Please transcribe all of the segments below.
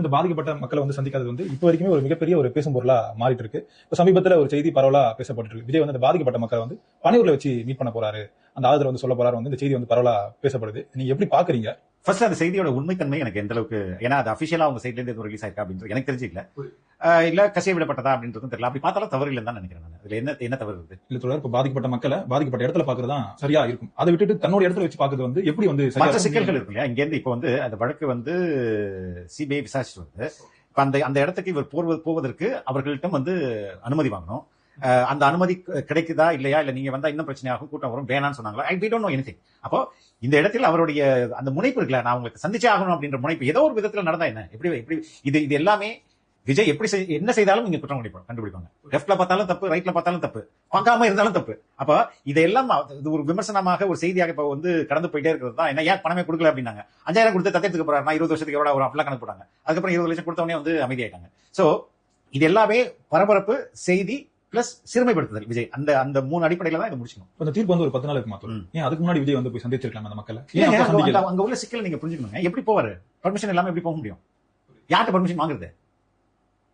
வந்து இந்த பாதிக்கப்பட்ட மக்களை வந்து சந்திக்காதது வந்து இப்போ வரைக்குமே ஒரு மிகப்பெரிய ஒரு பேசும் பொருளா மாறிட்டு இருக்கு. இப்போ சமீபத்துல ஒரு செய்தி பரவலா பேசப்பட்டு இருக்கு. விஜய் வந்து அந்த பாதிக்கப்பட்ட மக்களை வந்து பனையூர்ல வச்சு மீட் பண்ண போறாரு. அந்த ஆதரவு வந்து சொல்ல போறாரு வந்து இந்த செய்தி வந்து பரவலா பேசப்படுது. நீங்க எப்படி பாக்குறீங்க? ஃபர்ஸ்ட் அந்த செய்தியோட உண்மைத்தன்மை எனக்கு எந்த அளவுக்கு ஏன்னா அது அபிஷியலா அவங்க சைட்ல இருந்து ரிலீஸ் ஆயிருக்கா அப்படின்னு எனக்கு தெரிஞ்சுக்கல. இல்ல அஹ் இல்ல கசிய விடப்பட்டதா அப்படின்றதும் தெரியல. அப்படி பார்த்தாலும் தவறு இல்லைன்னு தான் நினைக்கிறேன் நான். அதுல என்ன என்ன தவறு இருக்கு இல்ல தொடர் இப்போ பாதிக்கப்பட்ட மக்களை பாதிக்கப்பட்ட இடத்துல பாக்குறது தான் சரியா இருக்கும். அதை விட்டுட்டு தன்னோட இடத்துல வச்சு பாக்குறது வந்து எப்படி வந்து மற்ற? சிக்கல்கள் இருக்கு இல்லையா? இங்க இருந்து இப்ப வந்து அந்த வழக்கு வந்து சிபிஐ விசாரிச்சுட்டு வந்து இப்ப அந்த அந்த இடத்துக்கு இவர் போவது போவதற்கு அவர்கள்ட்ட வந்து அனுமதி வாங்கணும். அந்த அனுமதி கிடைக்குதா இல்லையா? இல்ல நீங்க வந்தா இன்னும் பிரச்சனையாகும் கூட்டம் வரும் வேணாம்னு சொன்னாங்களா? ஐ டோன்ட் நோ எனிதிங் அப்போ இந்த இடத்தில் அவருடைய அந்த முனைப்பு இருக்குல்ல நான் உங்களுக்கு சந்திச்சே ஆகணும் அப்படின்ற முனைப்பு ஏதோ ஒரு விதத்துல நடந்தா என்ன? எப்படி எப்படி? இது இது எல்லாமே விஜய் எப்படி செய்- என்ன செய்தாலும் நீங்க குற்றம் கண்டுபிடிப்பாங்க. கண்டுபிடிப்பாங்க லெஃப்ட்ல பார்த்தாலும் தப்பு ரைட்ல பார்த்தாலும் தப்பு. பார்க்காம இருந்தாலும் தப்பு. அப்ப இதெல்லாம் இது ஒரு விமர்சனமாக ஒரு செய்தியாக இப்ப வந்து கடந்து போயிட்டே இருக்கிறது தான். என்ன ஏன் பணமே கொடுக்கல அப்படின்னாங்க. அஞ்சாயிரம் கொடுத்து தத்தெடுத்துக்க போறாரு. நான் இருபது வருஷத்துக்கு எவ்வளவு வரும் அப்படிலாம் கணக்கு போட்டாங்க. அதுக்கப்புறம் இருபது லட்சம் கொடுத்தவனே வந்து அமைதியாயிட்டாங்க. சோ இது எல்லாமே பரபரப்பு செய்தி பிளஸ் சிறுமைப்படுத்துதல். விஜய் அந்த அந்த மூணு அடிப்படையில தான் இதை முடிச்சுக்கணும். இப்ப இந்த தீர்ப்பு வந்து ஒரு பத்து நாளுக்கு மாத்தம். ஏன் அதுக்கு முன்னாடி விஜய் வந்து போய் சந்திச்சிருக்கலாம் அந்த மக்களை? அங்க- உள்ள சிக்கல் நீங்க புரிஞ்சுக்கணுங்க. எப்படி போவாரு? பர்மிஷன் இல்லாம எப்படி போக முடியும்? யார்கிட்ட பர்மிஷன் வாங்குறது?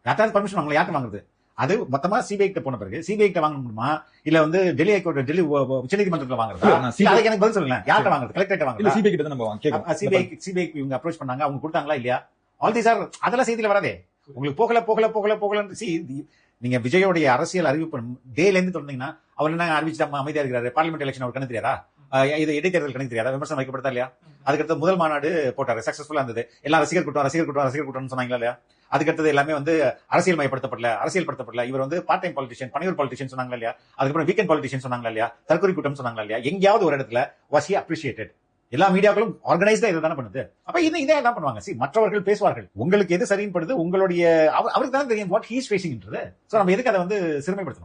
யார்ட்டாவது பர்மிஷன் வாங்கல யார்கிட்ட வாங்குறது? அது மொத்தமா சிபிஐ கிட்ட போன பிறகு சிபிஐ கிட்ட வாங்க முடியுமா இல்ல வந்து டெல்லி ஹைகோர்ட் டெல்லி உச்சநீதிமன்றத்துல வாங்குறதா? அதுக்கு எனக்கு பதில் சொல்லுங்க யார்கிட்ட வாங்குறது? கலெக்டரேட் இல்ல வாங்குறதா சிபிஐ கிட்ட தான் நம்ம சிபிஐ சிபிஐ இவங்க அப்ரோச் பண்ணாங்க அவங்க கொடுத்தாங்களா இல்லையா? ஆல் தீஸ் ஆர் அதெல்லாம் செய்தியில வராதே. உங்களுக்கு போகல போகல போகல போகலன்னு சி நீங்க விஜயோடைய அரசியல் அறிவிப்பு டேல இருந்து தொடர்ந்தீங்கன்னா அவர் என்ன அறிவிச்சு அமைதியா இருக்கிறாரு? பார்லிமெண்ட் எலெக்ஷன் அவர் கணக்கு தெரியாதா? இது இடைத்தேர்தல் கணக்கு தெரியாதா? விமர்சனம் வைக்கப்பட்டதா இல்லையா? அதுக்கடுத்து முதல் மாநாடு போட்டாரு சக்சஸ்ஃபுல்லா இருந்தது. எல்லாம் ரசிகர் கூட்டம் ரசிகர் கூட்டம் ரசிகர் கூட்டம்னு சொன்னாங்களா இல்லையா? அதுக்கடுத்தது எல்லாமே வந்து அரசியல் மயப்படுத்தப்படல அரசியல் படுத்தப்படல இவர் வந்து பார்ட் டைம் பாலிட்டிஷியன் பணியூர் பாலிட்டிஷியன் சொன்னாங்க இல்லையா? அதுக்கப்புறம் வீக்கெண்ட் பாலிட்டிஷியன் சொன்னாங்க இல்லையா? தற்கொலை கூட்டம் சொன்னாங்க இல்லையா? எங்கேயாவது ஒரு இடத்துல வாஸ் ஹி அப்ரிஷியேட்டட் எல்லா மீடியாக்களும் ஆர்கனைஸ்டா இதை தானே பண்ணுது. அப்ப இது இதே என்ன பண்ணுவாங்க? சி மற்றவர்கள் பேசுவார்கள். உங்களுக்கு எது சரின்னு படுது? உங்களுடைய அவ- அவருக்கு தானே தெரியும் வாட் ஹீஸ் ஃபேசிங்ன்றது சோ நம்ம எதுக்கு அதை வந்து சிறுமைப்படுத்தணும்?